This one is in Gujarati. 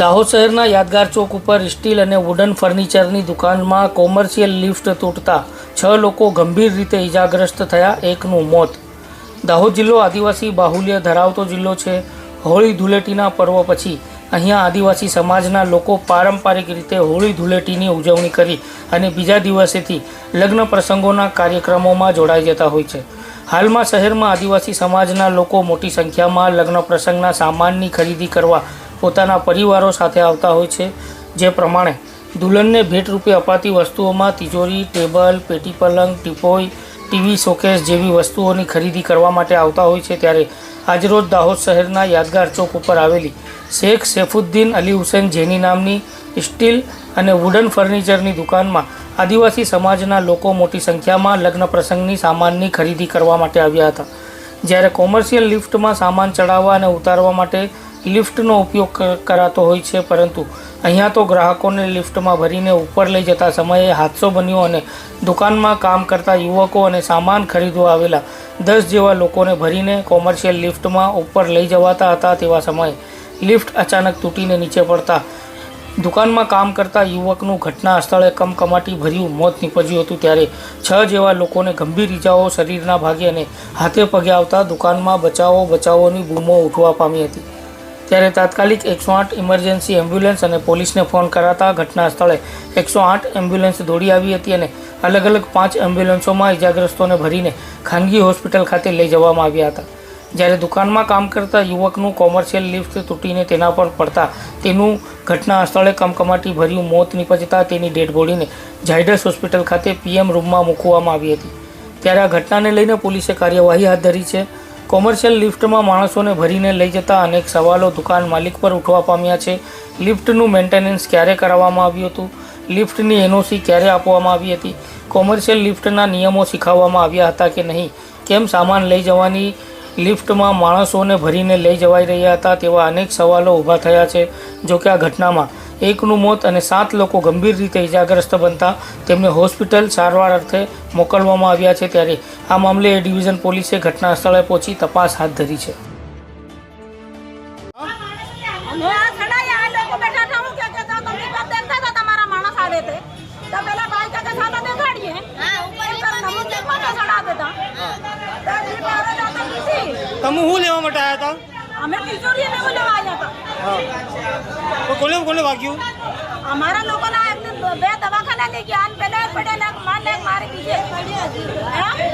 દાહોદ શહેરના યાદગાર ચોક ઉપર સ્ટીલ અને વુડન ફર્નિચરની દુકાનમાં કોમર્શિયલ લિફ્ટ તૂટતા છ લોકો ગંભીર રીતે ઇજાગ્રસ્ત થયા, એકનું મોત. દાહોદ જિલ્લો આદિવાસી બાહુલ્ય ધરાવતો જિલ્લો છે. હોળી ધૂળેટીના પર્વ પછી અહીંયા આદિવાસી સમાજના લોકો પારંપરિક રીતે હોળી ધૂળેટીની ઉજવણી કરી અને બીજા દિવસેથી લગ્ન પ્રસંગોના કાર્યક્રમોમાં જોડાઈ જતા હોય છે. હાલમાં શહેરમાં આદિવાસી સમાજના લોકો મોટી સંખ્યામાં લગ્ન પ્રસંગના સામાનની ખરીદી કરવા પોતાના પરિવારો સાથે આવતા હોય છે. જે પ્રમાણે દુલ્હનને ભેટ રૂપે અપાતી વસ્તુઓમાં તિજોરી, ટેબલ, પેટી પલંગ, ટીપોઈ, ટીવી શોકેસ જેવી વસ્તુઓની ખરીદી કરવા માટે આવતા હોય છે. ત્યારે આજરોજ દાહોદ શહેરના યાદગાર ચોક ઉપર આવેલી શેખ સૈફુદ્દીન અલી હુસેન જેની નામની સ્ટીલ અને વુડન ફર્નિચરની દુકાનમાં આદિવાસી સમાજના લોકો મોટી સંખ્યામાં લગ્ન પ્રસંગની સામાનની ખરીદી કરવા માટે આવ્યા હતા. જ્યારે કોમર્શિયલ લિફ્ટમાં સામાન ચડાવવા અને ઉતારવા માટે લિફ્ટનો ઉપયોગ કરાતો હોય છે, પરંતુ અહીંયા તો ગ્રાહકોને લિફ્ટમાં ભરીને ઉપર લઈ જતા સમયે હાદસો બન્યો અને દુકાનમાં કામ કરતા યુવકો અને સામાન ખરીદવા આવેલા દસ જેવા લોકોને ભરીને કોમર્શિયલ લિફ્ટમાં ઉપર લઈ જવાતા હતા તેવા સમયે લિફ્ટ અચાનક તૂટીને નીચે પડતા દુકાનમાં કામ કરતા યુવકનું ઘટના સ્થળે કમકમાટી ભર્યું, મોત નીપજ્યું હતું. ત્યારે છ જેવા લોકોને ગંભીર ઈજાઓ શરીરના ભાગે અને હાથે પગે આવતા દુકાનમાં બચાવો, બચાવોની બૂમો ઉઠવા પામી હતી. ત્યારે તાત્કાલિક એકસો આઠ ઇમરજન્સી એમ્બ્યુલન્સ અને પોલીસને ફોન કરાતા ઘટના સ્થળે એકસો આઠ એમ્બ્યુલન્સ દોડી આવી હતી અને અલગ અલગ પાંચ એમ્બ્યુલન્સોમાં ઇજાગ્રસ્તોને ભરીને ખાનગી હોસ્પિટલ ખાતે લઈ જવામાં આવ્યા હતા. જ્યારે દુકાનમાં કામ કરતા યુવકનું કોમર્શિયલ લિફ્ટ તૂટીને તેના પર પડતા તેનું ઘટના સ્થળે કમકમાટી ભર્યું મોત નીપજતા તેની ડેડ બોડીને ઝાયડસ હોસ્પિટલ ખાતે પીએમ રૂમમાં મૂકવામાં આવી હતી. ત્યારે આ ઘટનાને લઈને પોલીસે કાર્યવાહી હાથ ધરી છે. કોમર્શિયલ લિફ્ટમાં માણસોને ભરીને લઈ જતા અનેક સવાલો દુકાન માલિક પર ઉઠવા પામ્યા છે. લિફ્ટનું મેન્ટેનન્સ ક્યારે કરાવવામાં આવ્યું હતું? લિફ્ટની એનઓસી ક્યારે આપવામાં આવી હતી? કોમર્શિયલ લિફ્ટના નિયમો શીખવવામાં આવ્યા હતા કે નહીં? કેમ સામાન લઈ જવાની લિફ્ટમાં માણસોને ભરીને લઈ જવાઈ રહ્યા હતા તેવા અનેક સવાલો ઊભા થયા છે. જો કે આ ઘટનામાં એકનું મોત અને સાત લોકો ગંભીર રીતે ઇજાગ્રસ્ત બનતા તેમને હોસ્પિટલ સારવાર અર્થે મોકલવામાં આવ્યા છે. ત્યારે આ મામલે એ ડિવિઝન પોલીસે ઘટના સ્થળે પહોંચી તપાસ હાથ ધરી છે. તમે શું લેવા માટે આવ્યા હતા અમે તિજોરી અને હું લેવા આવ્યા હતા તો કોને કોને વાગ્યું? અમારા લોકોના બે દવાખાના લઈ ગયા અને પેલા પડે ને મારી ને મારી બીજે હે?